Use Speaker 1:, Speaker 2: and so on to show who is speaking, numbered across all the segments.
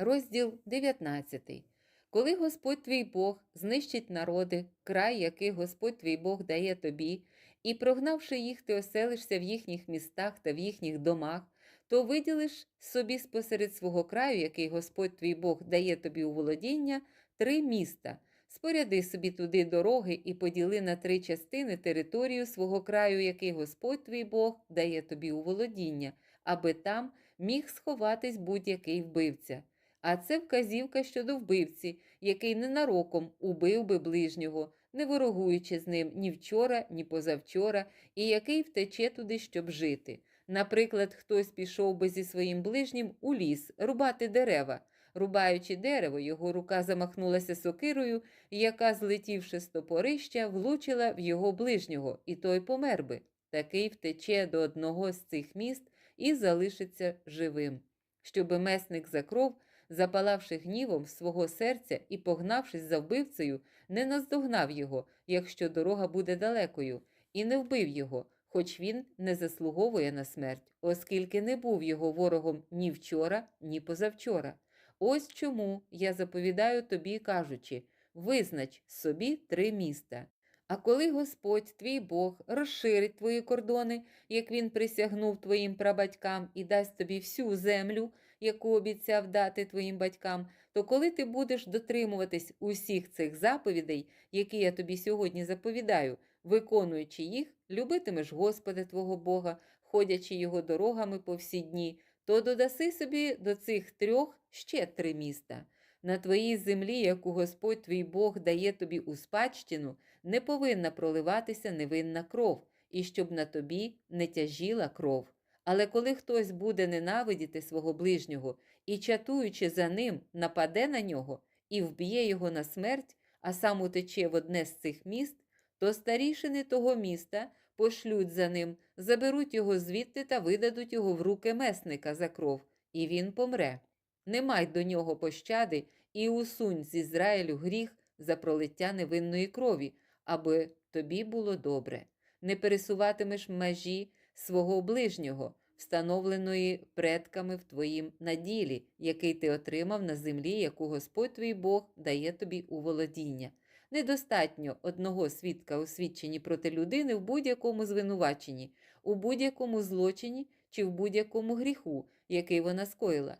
Speaker 1: Розділ 19. Коли Господь твій Бог знищить народи, край, який Господь твій Бог дає тобі, і прогнавши їх, ти оселишся в їхніх містах та в їхніх домах, то виділиш собі спосеред свого краю, який Господь твій Бог дає тобі у володіння, три міста. Споряди собі туди дороги і поділи на три частини територію свого краю, який Господь твій Бог дає тобі у володіння, аби там міг сховатись будь-який вбивця. А це вказівка щодо вбивці, який ненароком убив би ближнього, не ворогуючи з ним ні вчора, ні позавчора, і який втече туди, щоб жити. Наприклад, хтось пішов би зі своїм ближнім у ліс рубати дерева. Рубаючи дерево, його рука замахнулася сокирою, яка, злетівши з топорища, влучила в його ближнього, і той помер би. Такий втече до одного з цих міст і залишиться живим. Щоби месник за кров, запалавши гнівом свого серця і погнавшись за вбивцею, не наздогнав його, якщо дорога буде далекою, і не вбив його, хоч він не заслуговує на смерть, оскільки не був його ворогом ні вчора, ні позавчора. Ось чому я заповідаю тобі, кажучи: визнач собі три міста. А коли Господь, твій Бог, розширить твої кордони, як він присягнув твоїм прабатькам і дасть тобі всю землю, яку обіцяв дати твоїм батькам, то коли ти будеш дотримуватись усіх цих заповідей, які я тобі сьогодні заповідаю, виконуючи їх, любитимеш Господа твого Бога, ходячи його дорогами по всі дні, то додаси собі до цих трьох ще три міста. На твоїй землі, яку Господь твій Бог дає тобі у спадщину, не повинна проливатися невинна кров, і щоб на тобі не тяжіла кров. Але коли хтось буде ненавидіти свого ближнього і, чатуючи за ним, нападе на нього і вб'є його на смерть, а сам утече в одне з цих міст, то старішини того міста пошлють за ним, заберуть його звідти та видадуть його в руки месника за кров, і він помре. Не май до нього пощади і усунь з Ізраїлю гріх за пролиття невинної крові, аби тобі було добре. Не пересуватимеш межі свого ближнього, встановленої предками в твоїм наділі, який ти отримав на землі, яку Господь твій Бог дає тобі у володіння. Недостатньо одного свідка у свідченні проти людини в будь-якому звинуваченні, у будь-якому злочині чи в будь-якому гріху, який вона скоїла.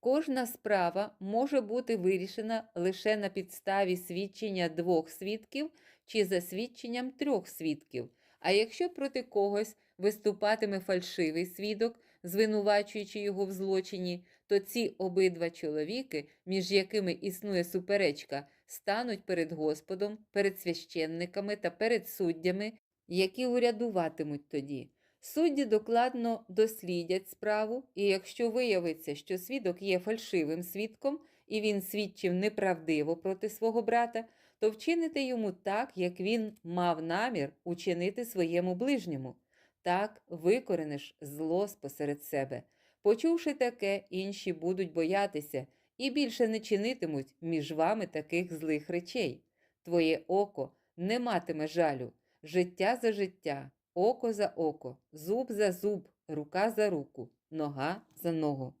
Speaker 1: Кожна справа може бути вирішена лише на підставі свідчення двох свідків чи за свідченням трьох свідків. А якщо проти когось виступатиме фальшивий свідок, звинувачуючи його в злочині, то ці обидва чоловіки, між якими існує суперечка, стануть перед Господом, перед священниками та перед суддями, які урядуватимуть тоді. Судді докладно дослідять справу, і якщо виявиться, що свідок є фальшивим свідком, і він свідчив неправдиво проти свого брата, то вчините йому так, як він мав намір учинити своєму ближньому. Так викорениш зло спосеред себе. Почувши таке, інші будуть боятися і більше не чинитимуть між вами таких злих речей. Твоє око не матиме жалю, життя за життя, око за око, зуб за зуб, рука за руку, нога за ногу.